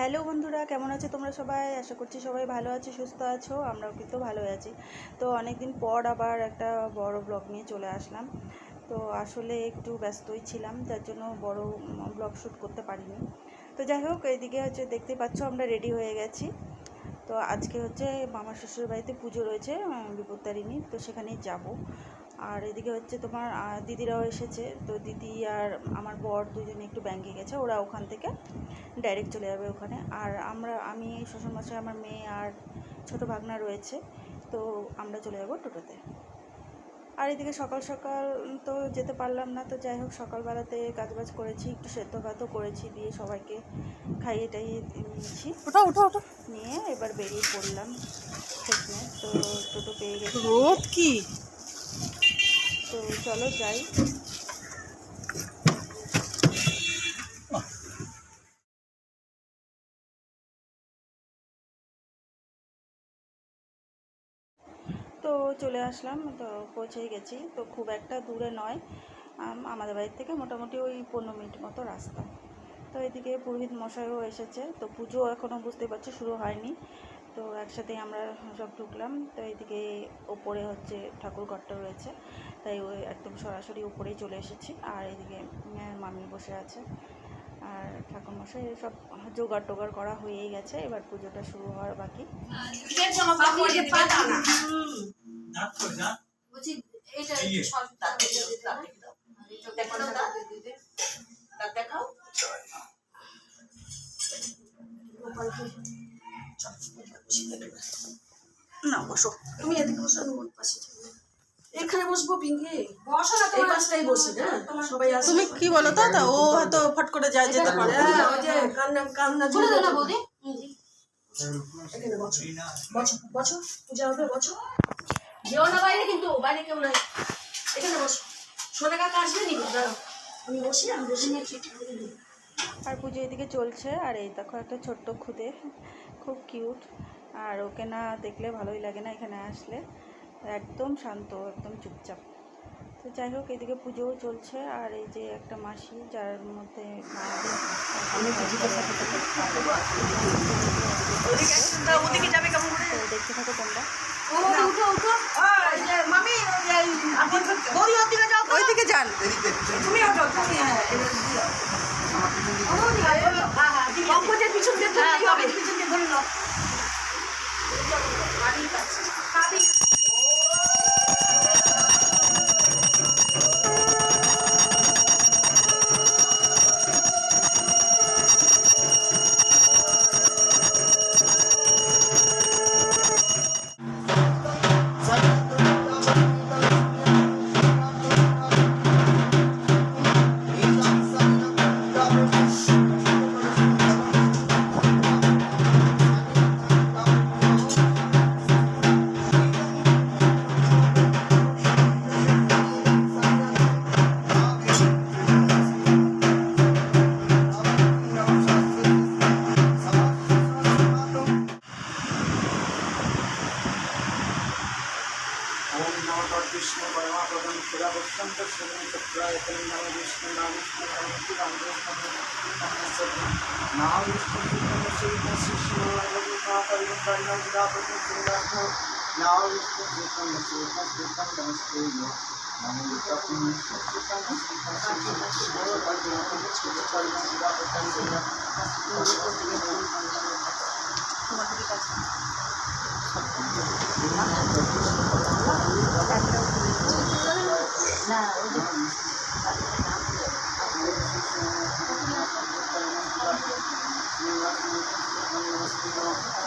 Hello বন্ধুরা, কেমন আছো তোমরা সবাই? আশা করছি সবাই ভালো আছো, সুস্থ আছো, আমরাও কিন্তু ভালো আছি। তো অনেক দিন পর আবার একটা বড় ব্লগ নিয়ে চলে আসলাম। তো আসলে একটু ব্যস্তই ছিলাম, যার জন্য বড় ব্লগ শ্যুট করতে পারিনি। তো যাই হোক এইদিকে হচ্ছে দেখতে পাচ্ছ আমরা রেডি হয়ে গেছি। তো আজকে হচ্ছে মামা শ্বশুর বাড়িতে পুজো রয়েছে বিপত্তারিণী তো সেখানেই যাব। আর এদিকে হচ্ছে তোমার দিদিরাও এসেছে। তো দিদি আর আমার বর দুজনে একটু ব্যাংকে গেছে। ওরা ওখান থেকে ডাইরেক্ট চলে যাবে ওখানে। আর আমরা আমি শ্বশুরমশাই আমার মেয়ে আর ছোটো ভাগনা রয়েছে। তো আমরা চলে যাব টোটোতে। আর এদিকে সকাল সকাল তো যেতে পারলাম না। তো যাই হোক সকালবেলাতে কাজবাজ করেছি একটু সেদ্ধ ভাতও করেছি দিয়ে সবাইকে খাইয়ে টাইয়ে নিয়েছি। ওঠো নিয়ে এবার বেরিয়ে পড়লাম। সেখানে তো টোটো পেয়ে গেছি। রোদ কি? তো চলো যাই। তো চলে আসলাম, তো পৌঁছেই গেছি। তো খুব একটা দূরে নয় আমাদের বাড়ির থেকে মোটামুটি ওই পনেরো মিনিট মতো রাস্তা। তো এদিকে পুরোহিত মশাইও এসেছে, তো পুজো এখনও বুঝতে পারছি শুরু হয়নি। তো একসাথেই আমরা সব ঢুকলাম। তো এদিকে ওপরে হচ্ছে ঠাকুর ঘরটা রয়েছে। তাই ওই একদম সরাসরি উপরেই চলে এসেছি। আর এদিকে মামি বসে আছে। আর ঠাকুর মশাই সব জোগাড় টোগাড় করা হয়েই গেছে। এবার পুজোটা শুরু হওয়ার বাকি। দেখাও, দাঁত দেখাও। দেখাও না বসো। তুমি এদিকে বসো আমি পাশে এখানে বসবো পিঙ্কি? বসো না এই পাশটাই বসি না সবাই আসবে তুমি কি বলো তো? তা ও হয়তো ফট করে যায় যেতে পারে। হ্যাঁ ওই যে কান্না কান্না জুড়ে না বৌদি। বসো। বসো পূজা হবে বসো। যেও না বাইরে কিন্তু বাইরে কেউ নাই। এখানে বসো। সোনা কাকা আসবে নি দাঁড়াও। আমি বসি আমি বসে। আর পুজো এদিকে চলছে আর এই দেখো একটা ছোট্ট খুদে। খুব কিউট। আর ওকে না দেখলে ভালোই লাগে না এখানে আসলে। একদম শান্ত একদম চুপচাপ। তো যাই হোক এদিকে পুজোও চলছে। আর এই যে একটা মাসি যার মধ্যে দেখতে থাকো তোমরা। ও বৌদি Now you speak in the seat of Sishma, the Vipaka, the Kanda, the Dapati, the Lakho. Now you speak in the seat of Sishma, the Vipaka, Now you speak in the seat of Sishma, the Vipaka, the Kanda, the Dapati, the Lakho.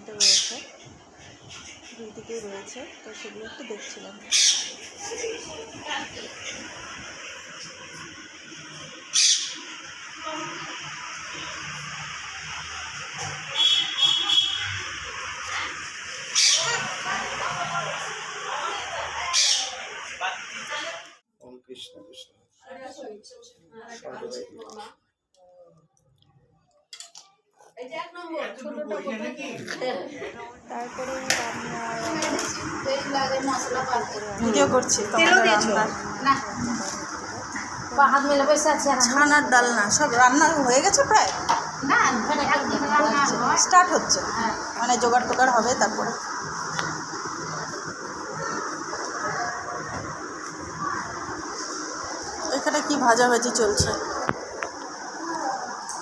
পর্যন্ত রয়েছে। দুই দিকে রয়েছে তো সেগুলো একটু দেখছিলাম। কৃষ্ণ। কৃষ্ণ মেলে বসে আছে আর ছানার ডাল না সব রান্না হয়ে গেছে প্রায়? হয় স্টার্ট হচ্ছে মানে জোগাড় টোগাড় হবে তারপরে। এখানে কি ভাজাভাজি চলছে?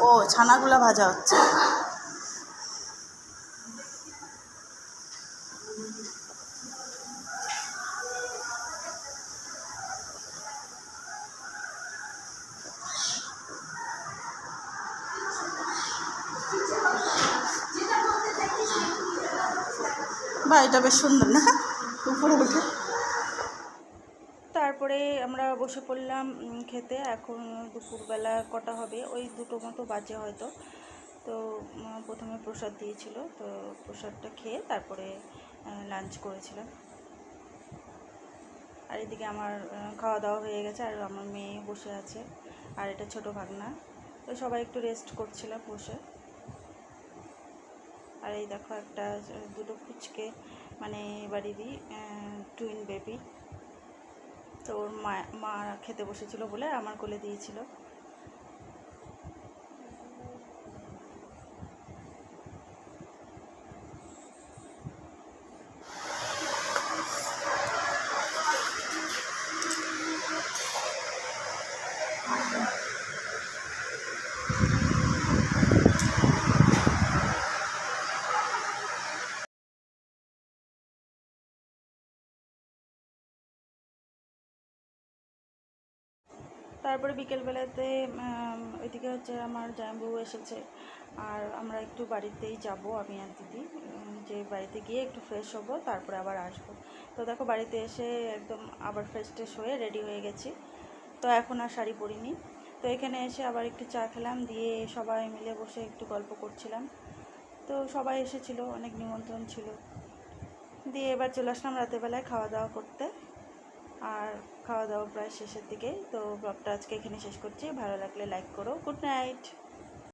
ও ছানাগুলা ভাজা হচ্ছে। বা এটা বেশ সুন্দর, না? উপরে উঠে। তারপরে আমরা বসে পড়লাম খেতে। এখন দুপুরবেলা কটা হবে? ওই দুটো মতো বাজে হয়তো। তো প্রথমে প্রসাদ দিয়েছিল। তো প্রসাদটা খেয়ে তারপরে লাঞ্চ করেছিলাম। আর এদিকে আমার খাওয়া দাওয়া হয়ে গেছে। আর আমার মেয়ে বসে আছে। আর এটা ছোট ভাগনা। তো সবাই একটু রেস্ট করছিলাম বসে। আর এই দেখো একটা, দুটো ফুচকে মানে বাড়িরই টুইন বেবি তো ওর মা মা খেতে বসেছিল বলে আমার কোলে দিয়েছিল। তারপরে বিকেলবেলাতে ওইদিকে হচ্ছে আমার জামাইবাবু এসেছে। আর আমরা একটু বাড়িতেই যাব, আমি আর দিদি। যে বাড়িতে গিয়ে একটু ফ্রেশ হব, তারপরে আবার আসব। তো দেখো, বাড়িতে এসে একদম আবার ফ্রেশ ট্রেশ হয়ে রেডি হয়ে গেছি। তো এখন আর শাড়ি পরিনি। তো এখানে এসে আবার একটু চা খেলাম, দিয়ে সবাই মিলে বসে একটু গল্প করছিলাম। তো সবাই এসেছিল, অনেক নিমন্ত্রণ ছিল। দিয়ে এবার চলে আসলাম রাতেরবেলায় খাওয়া দাওয়া করতে। আর খাওয়া দাওয়া প্রায় শেষের দিকে, তো ব্লগটা আজকে এখানে শেষ করছি। ভালো লাগলে লাইক করো। Good night